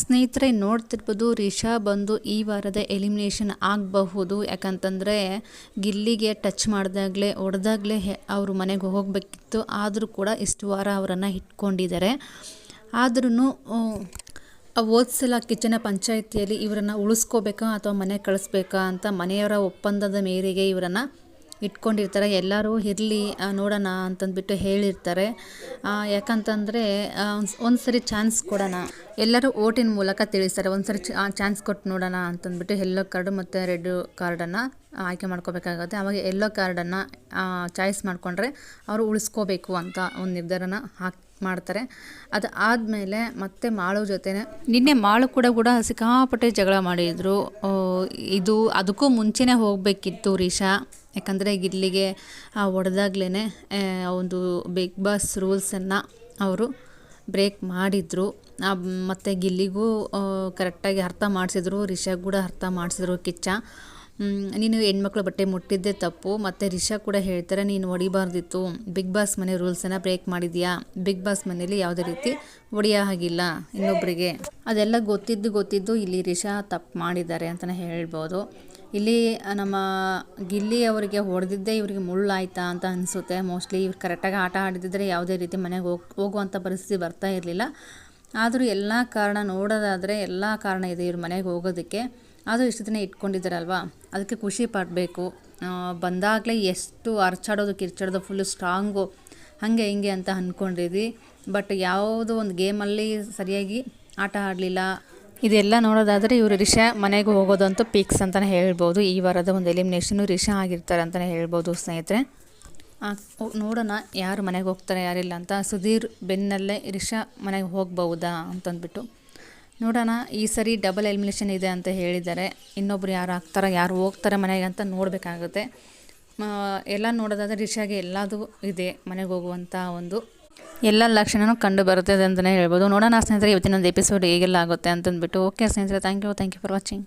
ಸ್ನೇಹಿತರೆ, ನೋಡ್ತಿರ್ಬೋದು ರಿಷಾ ಬಂದು ಈ ವಾರದ ಎಲಿಮಿನೇಷನ್ ಆಗಬಹುದು. ಯಾಕಂತಂದರೆ, ಗಿಲ್ಲಿಗೆ ಟಚ್ ಮಾಡಿದಾಗಲೇ, ಹೊಡೆದಾಗಲೇ ಅವರು ಮನೆಗೆ ಹೋಗಬೇಕಿತ್ತು. ಆದರೂ ಕೂಡ ಇಷ್ಟು ವಾರ ಅವರನ್ನು ಇಟ್ಕೊಂಡಿದ್ದಾರೆ. ಆದ್ರೂ ಹೋದ ಸಲ ಕಿಚನ ಪಂಚಾಯಿತಿಯಲ್ಲಿ ಇವರನ್ನು ಉಳಿಸ್ಕೋಬೇಕಾ ಅಥವಾ ಮನೆ ಕಳಿಸ್ಬೇಕಾ ಅಂತ ಮನೆಯವರ ಒಪ್ಪಂದದ ಮೇರೆಗೆ ಇವರನ್ನು ಇಟ್ಕೊಂಡಿರ್ತಾರೆ. ಎಲ್ಲರೂ ಇರಲಿ ನೋಡೋಣ ಅಂತಂದ್ಬಿಟ್ಟು ಹೇಳಿರ್ತಾರೆ. ಯಾಕಂತಂದರೆ ಒಂದು ಸರಿ ಚಾನ್ಸ್ ಕೊಡೋಣ. ಎಲ್ಲರೂ ಓಟಿನ ಮೂಲಕ ತಿಳಿಸ್ತಾರೆ. ಒಂದು ಸರಿ ಚಾನ್ಸ್ ಕೊಟ್ಟು ನೋಡೋಣ ಅಂತಂದ್ಬಿಟ್ಟು ಎಲ್ಲೋ ಕಾರ್ಡು ಮತ್ತು ರೆಡ್ ಕಾರ್ಡನ್ನು ಆಯ್ಕೆ ಮಾಡ್ಕೋಬೇಕಾಗುತ್ತೆ. ಆವಾಗ ಎಲ್ಲೋ ಕಾರ್ಡನ್ನು ಚಾಯ್ಸ್ ಮಾಡಿಕೊಂಡ್ರೆ ಅವರು ಉಳಿಸ್ಕೋಬೇಕು ಅಂತ ಒಂದು ನಿರ್ಧಾರನ ಹಾಕಿ, ಮಾಡ್ತಾರೆ. ಅದು ಆದಮೇಲೆ ಮತ್ತೆ ಮಾಳು ಜೊತೆ ನಿನ್ನೆ ಮಾಳು ಕೂಡ ಕೂಡ ಸಿಕ್ಕಾಪಟ್ಟೆ ಜಗಳ ಮಾಡಿದರು. ಇದು ಅದಕ್ಕೂ ಮುಂಚೆನೇ ಹೋಗಬೇಕಿತ್ತು ರೀಶಾ ಯಾಕಂದರೆ ಗಿಲ್ಲಿಗೆ ಹೊಡೆದಾಗ್ಲೇ ಒಂದು ಬಿಗ್ ಬಾಸ್ ರೂಲ್ಸನ್ನು ಅವರು ಬ್ರೇಕ್ ಮಾಡಿದರು. ಮತ್ತು ಗಿಲ್ಲಿಗೂ ಕರೆಕ್ಟಾಗಿ ಅರ್ಥ ಮಾಡಿಸಿದ್ರು. ರಿಷಾ ಕೂಡ ಅರ್ಥ ಮಾಡಿಸಿದ್ರು ಕಿಚ್ಚ. ನೀನು ಹೆಣ್ಮಕ್ಳು ಬಟ್ಟೆ ಮುಟ್ಟಿದ್ದೇ ತಪ್ಪು, ಮತ್ತು ರಿಷಾ ಕೂಡ ಹೇಳ್ತಾರೆ, ನೀನು ಹೊಡಿಬಾರ್ದಿತ್ತು. ಬಿಗ್ ಬಾಸ್ ಮನೆ ರೂಲ್ಸನ್ನು ಬ್ರೇಕ್ ಮಾಡಿದ್ಯಾ? ಬಿಗ್ ಬಾಸ್ ಮನೇಲಿ ಯಾವುದೇ ರೀತಿ ಹೊಡಿಯೋ ಹಾಗಿಲ್ಲ ಇನ್ನೊಬ್ಬರಿಗೆ ಅದೆಲ್ಲ ಗೊತ್ತಿದ್ದು ಗೊತ್ತಿದ್ದು ಇಲ್ಲಿ ರಿಷಾ ತಪ್ಪು ಮಾಡಿದ್ದಾರೆ ಅಂತಲೇ ಹೇಳ್ಬೋದು. ಇಲ್ಲಿ ನಮ್ಮ ಗಿಲ್ಲಿ ಅವರಿಗೆ ಹೊಡೆದಿದ್ದೇ ಇವರಿಗೆ ಮುಳ್ಳಾಯ್ತಾ ಅಂತ ಅನಿಸುತ್ತೆ. ಮೋಸ್ಟ್ಲಿ ಇವ್ರು ಕರೆಕ್ಟಾಗಿ ಆಟ ಆಡಿದ್ರೆ ಯಾವುದೇ ರೀತಿ ಮನೆಗೆ ಹೋಗಿ ಹೋಗುವಂಥ ಪರಿಸ್ಥಿತಿ ಬರ್ತಾ ಇರಲಿಲ್ಲ. ಆದರೂ ಎಲ್ಲ ಕಾರಣ ನೋಡೋದಾದರೆ ಎಲ್ಲ ಕಾರಣ ಇದೆ ಇವ್ರ ಮನೆಗೆ ಹೋಗೋದಕ್ಕೆ. ಆದರೂ ಇಷ್ಟು ದಿನ ಇಟ್ಕೊಂಡಿದ್ದಾರಲ್ವ? ಅದಕ್ಕೆ ಖುಷಿ ಪಡಬೇಕು. ಬಂದಾಗಲೇ ಎಷ್ಟು ಅರ್ಚಾಡೋದು, ಕಿರ್ಚಾಡೋದು ಫುಲ್ಲು ಸ್ಟ್ರಾಂಗು ಹಾಗೆ ಹಿಂಗೆ ಅಂತ ಅಂದ್ಕೊಂಡಿದ್ವಿ ಬಟ್ ಯಾವುದೋ ಒಂದು ಗೇಮಲ್ಲಿ ಸರಿಯಾಗಿ ಆಟ ಆಡಲಿಲ್ಲ. ಇದೆಲ್ಲ ನೋಡೋದಾದರೆ ಇವರು ರಿಷಾ ಮನೆಗೆ ಹೋಗೋದಂತೂ ಪಿಕ್ಸ್ ಅಂತಲೇ ಹೇಳ್ಬೋದು. ಈ ವಾರದ ಒಂದು ಎಲಿಮಿನೇಷನು ರಿಷಾ ಆಗಿರ್ತಾರೆ ಅಂತಲೇ ಹೇಳ್ಬೋದು ಸ್ನೇಹಿತರೆ. ನೋಡೋಣ ಯಾರು ಮನೆಗೆ ಹೋಗ್ತಾರೆ, ಯಾರಿಲ್ಲ ಅಂತ. ಸುಧೀರ್ ಬೆನ್ನಲ್ಲೇ ರಿಷಾ ಮನೆಗೆ ಹೋಗ್ಬೌದಾ ಅಂತಂದ್ಬಿಟ್ಟು. ನೋಡೋಣ, ಈ ಸರಿ ಡಬಲ್ ಎಲಿಮಿನೇಷನ್ ಇದೆ ಅಂತ ಹೇಳಿದ್ದಾರೆ. ಇನ್ನೊಬ್ರು ಯಾರು ಆಗ್ತಾರೆ, ಯಾರು ಹೋಗ್ತಾರೆ ಮನೆಗೆ ಅಂತ ನೋಡಬೇಕಾಗುತ್ತೆ. ಎಲ್ಲ ನೋಡೋದಾದ್ರೆ ರಿಷಾಗೆ ಎಲ್ಲದು ಇದೆ, ಮನೆಗೆ ಹೋಗುವಂಥ ಒಂದು ಎಲ್ಲ ಲಕ್ಷಣವೂ ಕಂಡು ಬರುತ್ತದೆ ಅಂತಲೇ ಹೇಳ್ಬೋದು. ನೋಡೋಣ ಸ್ನೇಹಿತರೆ, ಇವತ್ತಿನೊಂದು ಎಪಿಸೋಡ್ ಹೇಗೆಲ್ಲ ಆಗುತ್ತೆ ಅಂತಂದ್ಬಿಟ್ಟು. ಓಕೆ ಸ್ನೇಹಿತರೆ thank you thank you for watching